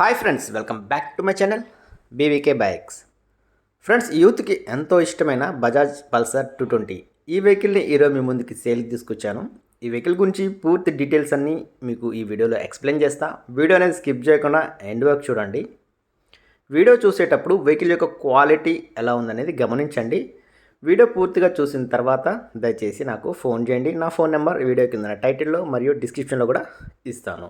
Hi friends welcome back to my channel BVK bikes friends యూత్కి ఎంతో ఇష్టమైన Bajaj Pulsar two twenty ఈ వెహికల్ని ఈరోజు మీ ముందుకి సేల్కి తీసుకొచ్చాను. ఈ వెహికల్ గురించి పూర్తి డీటెయిల్స్ అన్నీ మీకు ఈ వీడియోలో ఎక్స్ప్లెయిన్ చేస్తా. వీడియో అనేది స్కిప్ చేయకుండా ఎండ్ వరకు చూడండి. వీడియో చూసేటప్పుడు వెహికల్ యొక్క క్వాలిటీ ఎలా ఉందనేది గమనించండి. వీడియో పూర్తిగా చూసిన తర్వాత దయచేసి నాకు ఫోన్ చేయండి. నా ఫోన్ నెంబర్ వీడియో కింద టైటిల్లో మరియు డిస్క్రిప్షన్లో కూడా ఇస్తాను.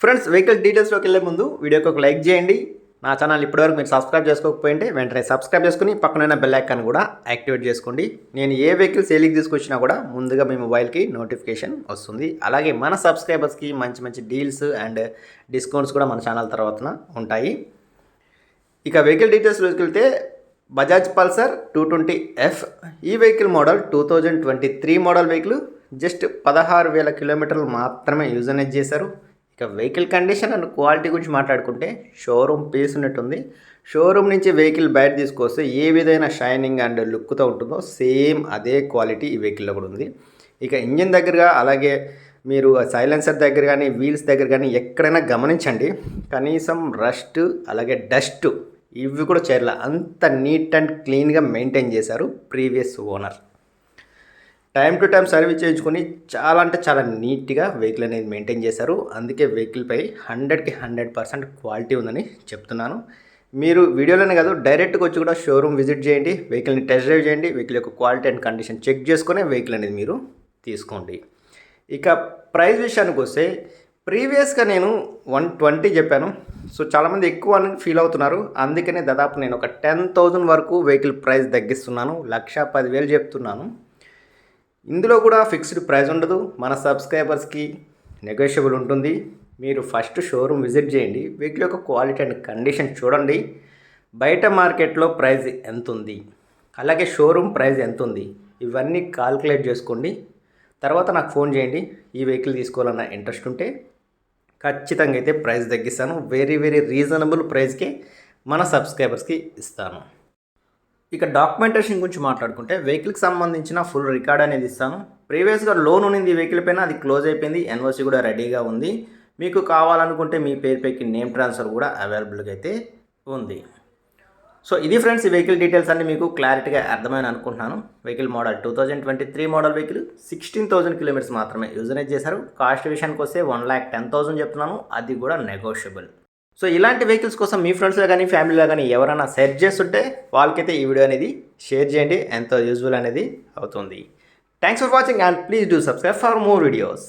ఫ్రెండ్స్ వెహికల్ డీటెయిల్స్లోకి వెళ్ళే ముందు వీడియోకి ఒక లైక్ చేయండి. నా ఛానల్ ఇప్పటివరకు మీరు సబ్స్క్రైబ్ చేసుకోకపోయింటే వెంటనే సబ్స్క్రైబ్ చేసుకుని పక్కన బెల్ ఐకాన్ కూడా యాక్టివేట్ చేసుకోండి. నేను ఏ వెహికల్ సేలింగ్ తీసుకొచ్చినా కూడా ముందుగా మీ మొబైల్కి నోటిఫికేషన్ వస్తుంది. అలాగే మన సబ్స్క్రైబర్స్కి మంచి మంచి డీల్స్ అండ్ డిస్కౌంట్స్ కూడా మన ఛానల్ తర్వాత ఉంటాయి. ఇక వెహికల్ డీటెయిల్స్లోకి వెళ్తే Bajaj Pulsar two twenty F ఈ vehicle model two thousand twenty three model vehicle just పదహారు వేల కిలోమీటర్లు మాత్రమే యూజ్ అనేది చేశారు. ఇక వెహికల్ కండిషన్ అండ్ క్వాలిటీ గురించి మాట్లాడుకుంటే షోరూమ్ పీస్ ఉన్నట్టుంది. షోరూమ్ నుంచి వెహికల్ బయట తీసుకొస్తే ఏ విధమైన షైనింగ్ అండ్ లుక్తో ఉంటుందో సేమ్ అదే క్వాలిటీ ఈ వెహికల్లో కూడా ఉంది. ఇక ఇంజిన్ దగ్గరగా అలాగే మీరు సైలెన్సర్ దగ్గర కానీ వీల్స్ దగ్గర కానీ ఎక్కడైనా గమనించండి. కనీసం రస్ట్ అలాగే డస్ట్ ఇవి కూడా చేరలే అంత నీట్ అండ్ క్లీన్గా మెయింటైన్ చేశారు previous owner. Time to time service చేయించుకొని చాలా అంటే చాలా నీట్గా వెహికల్ అనేది మెయింటైన్ చేశారు. అందుకే వెహికల్పై హండ్రెడ్కి హండ్రెడ్ పర్సెంట్ క్వాలిటీ ఉందని చెప్తున్నాను. మీరు వీడియోలోనే కాదు డైరెక్ట్గా వచ్చి కూడా షోరూమ్ విజిట్ చేయండి వెహికల్ని టెస్ట్ డ్రైవ్ చేయండి వెహికల్ యొక్క క్వాలిటీ అండ్ కండిషన్ చెక్ చేసుకునే వెహికల్ అనేది మీరు తీసుకోండి. ఇక ప్రైస్ విషయానికి వస్తే ప్రీవియస్గా నేను వన్ ట్వంటీ చెప్పాను. సో చాలామంది ఎక్కువ అని ఫీల్ అవుతున్నారు. అందుకనే దాదాపు నేను ఒక టెన్ థౌజండ్ వరకు వెహికల్ ప్రైస్ తగ్గిస్తున్నాను. లక్ష పదివేలు చెప్తున్నాను. ఇందులో కూడా ఫిక్స్డ్ ప్రైస్ ఉండదు. మన సబ్స్క్రైబర్స్కి నెగోషియబుల్ ఉంటుంది. మీరు ఫస్ట్ షోరూమ్ విజిట్ చేయండి. వెహికల్ యొక్క క్వాలిటీ అండ్ కండిషన్ చూడండి. బయట మార్కెట్లో ప్రైస్ ఎంత ఉంది అలాగే షోరూమ్ ప్రైస్ ఎంత ఉంది ఇవన్నీ కాల్కులేట్ చేసుకోండి. తర్వాత నాకు ఫోన్ చేయండి. ఈ వెహికల్ తీసుకోవాలన్న ఇంట్రెస్ట్ ఉంటే ఖచ్చితంగా అయితే ప్రైస్ తగ్గిస్తాను. వెరీ వెరీ రీజనబుల్ ప్రైస్కి మన సబ్స్క్రైబర్స్కి ఇస్తాను. ఇక డాక్యుమెంటేషన్ గురించి మాట్లాడుకుంటే వెహికల్కి సంబంధించిన ఫుల్ రికార్డ్ అనేది ఇస్తాను. ప్రీవియస్గా లోన్ ఉన్నింది వెహికల్ పైన అది క్లోజ్ అయిపోయింది ఎన్ఓసి కూడా రెడీగా ఉంది. మీకు కావాలనుకుంటే మీ పేరు పైకి నేమ్ ట్రాన్స్ఫర్ కూడా అవైలబుల్గా అయితే ఉంది. సో ఇది ఫ్రెండ్స్ ఈ వెహికల్ డీటెయిల్స్ అన్ని మీకు క్లారిటీగా అర్థమైన అనుకుంటున్నాను. Vehicle model two thousand twenty three model vehicle sixteen thousand kilometres మాత్రమే యూజనేజ్ చేశారు. కాస్ట్ విషయానికి వస్తే వన్ ల్యాక్ టెన్ థౌసండ్ చెప్తున్నాను. అది కూడా నెగోషియబుల్. సో ఇలాంటి వెహికల్స్ కోసం మీ ఫ్రెండ్స్లో కానీ ఫ్యామిలీలో కానీ ఎవరైనా సెర్చ్ చేస్తుంటే వాళ్ళకైతే ఈ వీడియో అనేది షేర్ చేయండి. ఎంతో యూజ్ఫుల్ అనేది అవుతుంది. Thanks for watching and please do subscribe for more videos